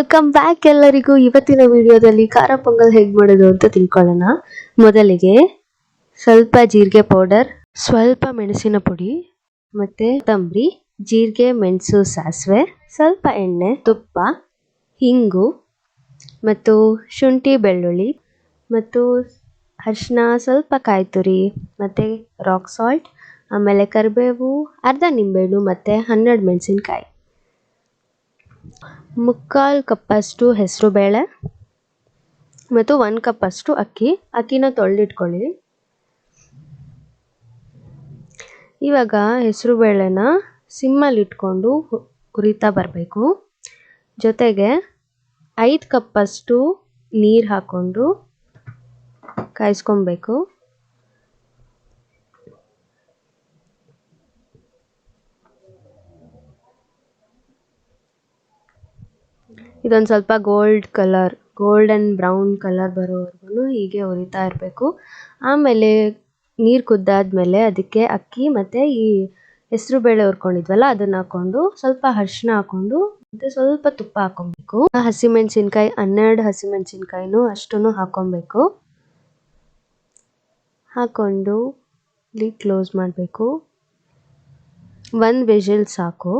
Welcome back ಎಲ್ಲರಿಗೂ. ಇವತ್ತಿನ ವಿಡಿಯೋದಲ್ಲಿ ಖಾರ ಪೊಂಗಲ್ ಹೇಗೆ ಮಾಡೋದು ಅಂತ ತಿಳ್ಕೊಳ್ಳೋಣ. ಮೊದಲಿಗೆ ಸ್ವಲ್ಪ ಜೀರಿಗೆ ಪೌಡರ್ ಸ್ವಲ್ಪ ಮೆಣಸಿನ ಪುಡಿ, ಮತ್ತೆ ತಂಬ್ರಿ ಜೀರಿಗೆ, ಮೆಣಸು, ಸಾಸಿವೆ, ಸ್ವಲ್ಪ ಎಣ್ಣೆ, ತುಪ್ಪ, ಹಿಂಗು, ಮತ್ತು ಶುಂಠಿ, ಬೆಳ್ಳುಳ್ಳಿ, ಮತ್ತು ಅರಿಶಿನ ಸ್ವಲ್ಪ ಕಾಯಿ ತುರಿ ಮತ್ತು ರಾಕ್ ಸಾಲ್ಟ್ ಆಮೇಲೆ ಕರಿಬೇವು, ಅರ್ಧ ನಿಂಬೆಹಣ್ಣು, ಮತ್ತು ಹನ್ನೆರಡು ಮೆಣಸಿನ್ಕಾಯಿ. ಮುಕ್ಕಾಲು ಕಪ್ಪಷ್ಟು ಹೆಸರು ಬೇಳೆ ಮತ್ತು ಒಂದು ಕಪ್ಪಷ್ಟು ಅಕ್ಕಿ. ಅಕ್ಕಿನ ತೊಳೆದಿಟ್ಕೊಳ್ಳಿ. ಇವಾಗ ಹೆಸರು ಬೇಳೆನ ಸಿಮ್ಮಲ್ಲಿ ಇಟ್ಕೊಂಡು ಹು- ಹುರಿತಾ ಬರಬೇಕು. ಜೊತೆಗೆ ಐದು ಕಪ್ಪಷ್ಟು ನೀರು ಹಾಕ್ಕೊಂಡು ಕಾಯಿಸ್ಕೊಬೇಕು. ಇದೊಂದು ಸ್ವಲ್ಪ gold colour gold and brown colour ಬರೋವರೆಗೂ ಹೀಗೆ ಹುರಿತಾ ಇರಬೇಕು. ಆಮೇಲೆ ನೀರು ಕುದ್ದಾದ್ಮೇಲೆ ಅದಕ್ಕೆ ಅಕ್ಕಿ ಮತ್ತು ಈ ಹೆಸರು ಬೇಳೆ ಹುರ್ಕೊಂಡಿದ್ವಲ್ಲ ಅದನ್ನ ಹಾಕೊಂಡು ಸ್ವಲ್ಪ ಅರಿಶಿನ ಹಾಕೊಂಡು ಮತ್ತೆ ಸ್ವಲ್ಪ ತುಪ್ಪ ಹಾಕೊಬೇಕು. ಹಸಿಮೆಣಸಿನ್ಕಾಯಿ, ಹನ್ನೆರಡು ಹಸಿಮೆಣಸಿನ್ಕಾಯಿನೂ ಅಷ್ಟನ್ನು ಹಾಕೊಬೇಕು. ಹಾಕೊಂಡು ಲಿಡ್ ಕ್ಲೋಸ್ ಮಾಡಬೇಕು. ಒಂದು ವಿಷಿಲ್ ಸಾಕು.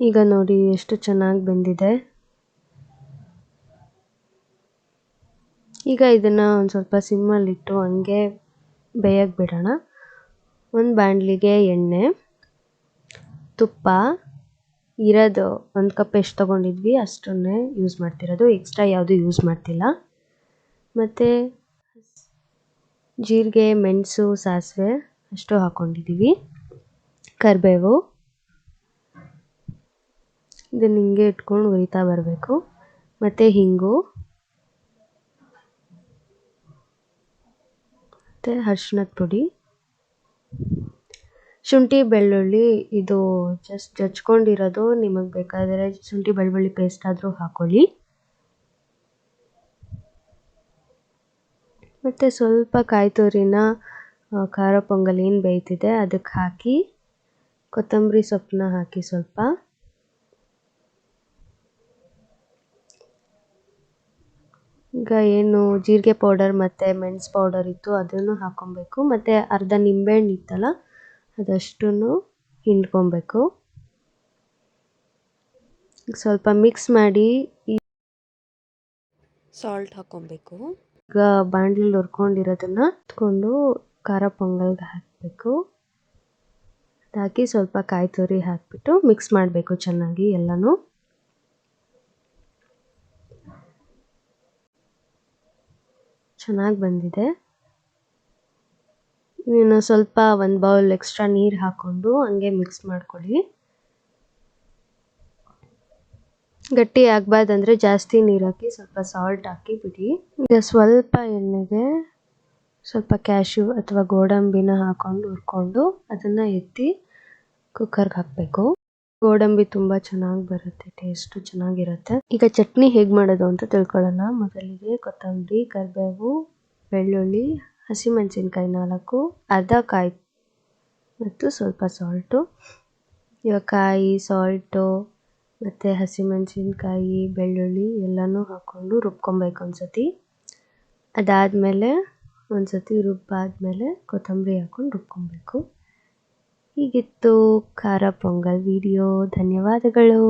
ಈಗ ನೋಡಿ ಎಷ್ಟು ಚೆನ್ನಾಗಿ ಬೆಂದಿದೆ. ಈಗ ಇದನ್ನು ಒಂದು ಸ್ವಲ್ಪ ಸಿಮ್ಮಲ್ಲಿಟ್ಟು ಹಂಗೆ ಬೇಯಕ್ಕೆ ಬಿಡೋಣ. ಒಂದು ಬಾಣಲಿಗೆ ಎಣ್ಣೆ, ತುಪ್ಪ, ಇರೋದು ಒಂದು ಕಪ್ ಎಷ್ಟು ತೊಗೊಂಡಿದ್ವಿ ಅಷ್ಟನ್ನೇ ಯೂಸ್ ಮಾಡ್ತಿರೋದು. ಎಕ್ಸ್ಟ್ರಾ ಯಾವುದು ಯೂಸ್ ಮಾಡ್ತಿಲ್ಲ. ಮತ್ತು ಜೀರಿಗೆ, ಮೆಣಸು, ಸಾಸಿವೆ ಅಷ್ಟು ಹಾಕ್ಕೊಂಡಿದ್ದೀವಿ ಕರಿಬೇವು. ಇದನ್ನ ಹಿಂಗೆ ಇಟ್ಕೊಂಡು ಒಯ್ತಾ ಬರಬೇಕು. ಮತ್ತು ಹಿಂಗು. ಮತ್ತು ಅರ್ಶಿನದ ಪುಡಿ. ಶುಂಠಿ, ಬೆಳ್ಳುಳ್ಳಿ, ಇದು ಜಸ್ಟ್ ಜಚ್ಕೊಂಡಿರೋದು ನಿಮಗೆ ಬೇಕಾದರೆ ಶುಂಠಿ, ಬೆಳ್ಳುಳ್ಳಿ ಪೇಸ್ಟ್ ಆದರೂ ಹಾಕೊಳ್ಳಿ. ಮತ್ತು ಸ್ವಲ್ಪ ಕಾಯಿ ತುರಿನ ಖಾರ ಪೊಂಗಲ್ ಏನು ಬೇಯ್ತಿದೆ ಅದಕ್ಕೆ ಹಾಕಿ, ಕೊತ್ತಂಬರಿ ಸೊಪ್ಪನ್ನ ಹಾಕಿ ಸ್ವಲ್ಪ. ಈಗ ಏನು ಜೀರಿಗೆ ಪೌಡರ್ ಮತ್ತು ಮೆಣಸು ಪೌಡರ್ ಇತ್ತು ಅದನ್ನು ಹಾಕ್ಕೊಬೇಕು ಮತ್ತು ಅರ್ಧ ನಿಂಬೆಹಣ್ಣು ಇತ್ತಲ್ಲ ಅದಷ್ಟನ್ನು ಹಿಂಡ್ಕೊಬೇಕು. ಸ್ವಲ್ಪ ಮಿಕ್ಸ್ ಮಾಡಿ ಸಾಲ್ಟ್ ಹಾಕ್ಕೊಬೇಕು ಈಗ ಬಾಣಲಿಲಿ ಹುರ್ಕೊಂಡಿರೋದನ್ನ ಎತ್ಕೊಂಡು ಖಾರ ಪೊಂಗಲ್ಗೆ ಹಾಕಬೇಕು. ಅದಾಕಿ ಸ್ವಲ್ಪ ಕಾಯಿ ತುರಿ ಹಾಕಿಬಿಟ್ಟು ಮಿಕ್ಸ್ ಮಾಡಬೇಕು ಚೆನ್ನಾಗಿ ಎಲ್ಲನೂ. ಚೆನ್ನಾಗಿ ಬಂದಿದೆ. ಇನ್ನು ಸ್ವಲ್ಪ ಒಂದು ಬೌಲ್ ಎಕ್ಸ್ಟ್ರಾ ನೀರು ಹಾಕ್ಕೊಂಡು ಹಂಗೆ ಮಿಕ್ಸ್ ಮಾಡ್ಕೊಳ್ಳಿ. ಗಟ್ಟಿ ಆಗಬಾರ್ದಂದ್ರೆ ಜಾಸ್ತಿ ನೀರು ಹಾಕಿ ಸ್ವಲ್ಪ ಸಾಲ್ಟ್ ಹಾಕಿ ಬಿಡಿ ಈಗ ಸ್ವಲ್ಪ ಎಣ್ಣೆಗೆ ಸ್ವಲ್ಪ ಕ್ಯಾಶ್ಯೂ ಅಥವಾ ಗೋಡಂಬಿನ ಹಾಕೊಂಡು ಹುರ್ಕೊಂಡು ಅದನ್ನು ಎತ್ತಿ ಕುಕ್ಕರ್ಗೆ ಹಾಕಬೇಕು. ಗೋಡಂಬಿ ತುಂಬಾ ಚೆನ್ನಾಗಿ ಬರುತ್ತೆ ಟೇಸ್ಟು ಚೆನ್ನಾಗಿರುತ್ತೆ. ಈಗ ಚಟ್ನಿ ಹೇಗೆ ಮಾಡೋದು ಅಂತ ತಿಳ್ಕೊಳ್ಳೋಣ. ಮೊದಲಿಗೆ ಕೊತ್ತಂಬರಿ, ಕರಿಬೇವು, ಬೆಳ್ಳುಳ್ಳಿ, ಹಸಿಮೆಣಸಿನ್ಕಾಯಿ ನಾಲ್ಕು, ಅರ್ಧ ಕಾಯಿ ಮತ್ತು ಸ್ವಲ್ಪ ಸಾಲ್ಟು ಇವಾಗ ಕಾಯಿ ಸಾಲ್ಟು ಮತ್ತು ಹಸಿಮೆಣಸಿನ್ಕಾಯಿ, ಬೆಳ್ಳುಳ್ಳಿ ಎಲ್ಲನೂ ಹಾಕ್ಕೊಂಡು ರುಬ್ಕೊಬೇಕು ಒಂದ್ಸತಿ. ಅದಾದಮೇಲೆ ಒಂದ್ಸತಿ ರುಬ್ಬಾದ್ಮೇಲೆ ಕೊತ್ತಂಬರಿ ಹಾಕ್ಕೊಂಡು ರುಬ್ಕೊಬೇಕು. ಹೀಗಿತ್ತು ಖಾರ ಪೊಂಗಲ್ ವಿಡಿಯೋ ಧನ್ಯವಾದಗಳು.